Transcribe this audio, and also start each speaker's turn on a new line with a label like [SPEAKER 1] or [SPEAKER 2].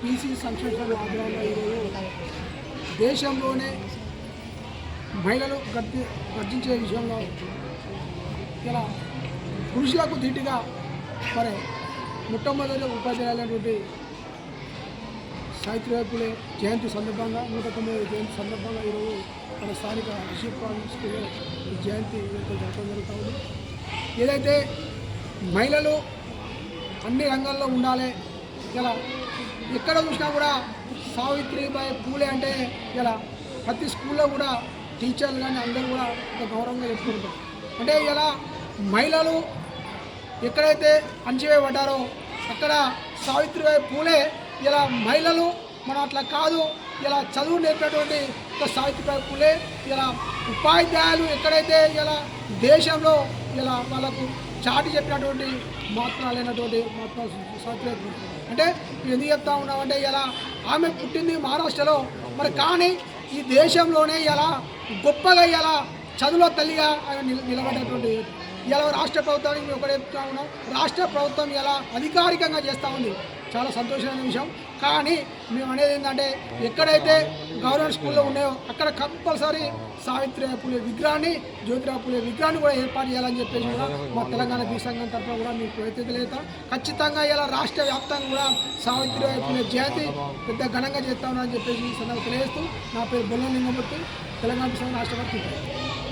[SPEAKER 1] PC సంక్షేమ ఆధ్వర్యంలో ఈరోజు దేశంలోనే మహిళలు గర్జి గర్జించే విషయంలో ఇలా పురుషులకు ధీటుగా మరి మొట్టమొదటి ఉపాధ్యాయులైనటువంటి సావిత్రిబాయి పూలే జయంతి సందర్భంగా నూట తొమ్మిది జయంతి సందర్భంగా ఈరోజు మన స్థానిక అశోక్ కాలేజ్ స్కూల్లో ఈ జయంతి ఈరోజు జరపడం జరుగుతూ ఉంది. ఏదైతే మహిళలు అన్ని రంగాల్లో ఉండాలి ఇలా ఎక్కడ చూసినా కూడా సావిత్రిబాయి పూలే అంటే ఇలా ప్రతి స్కూల్లో కూడా టీచర్లు కానీ అందరూ కూడా ఒక గౌరవంగా చెప్పుకుంటారు. అంటే ఇలా మహిళలు ఎక్కడైతే అణచివేయబడ్డారో అక్కడ సావిత్రిబాయి పూలే ఇలా మహిళలు మనం అట్లా కాదు ఇలా చదువు నేర్పినటువంటి ఒక సావిత్రిబాయి పూలే ఇలా ఉపాధ్యాయులు ఎక్కడైతే ఇలా దేశంలో ఇలా వాళ్ళకు చాటి చెప్పినటువంటి మహాత్మాలైనటువంటి మహాత్మా సావిత్రిబాయి అంటే ఎందుకు చెప్తా ఉన్నామంటే ఇలా ఆమె పుట్టింది మహారాష్ట్రలో. మరి కానీ ఈ దేశంలోనే ఇలా గొప్పగా ఇలా చదువులో తల్లిగా ఆమె నిలబడేటువంటి ఇలా రాష్ట్ర ప్రభుత్వానికి మేము ఒకటే చెప్తా ఉన్నాం. రాష్ట్ర ప్రభుత్వం ఇలా అధికారికంగా చేస్తూ ఉంది. చాలా సంతోషమైన విషయం. కానీ మేము అనేది ఏంటంటే ఎక్కడైతే గవర్నమెంట్ స్కూల్లో ఉన్నాయో అక్కడ కంపల్సరీ సావిత్రి పూలే విగ్రహాన్ని జ్యోతిరావు పూలే విగ్రహాన్ని కూడా ఏర్పాటు చేయాలని చెప్పేసి కూడా మా తెలంగాణ బీ సంఘం తరఫున కూడా మీకు ప్రయత్నించలేతాం ఖచ్చితంగా ఇలా రాష్ట్ర వ్యాప్తంగా కూడా సావిత్రి పూలే జయంతి పెద్ద ఘనంగా చేస్తా ఉన్నామని చెప్పేసి ఈ సందర్భంగా తెలియజేస్తూ నా పేరు బొల్లం లింగమూర్తి తెలంగాణ బీ సంఘం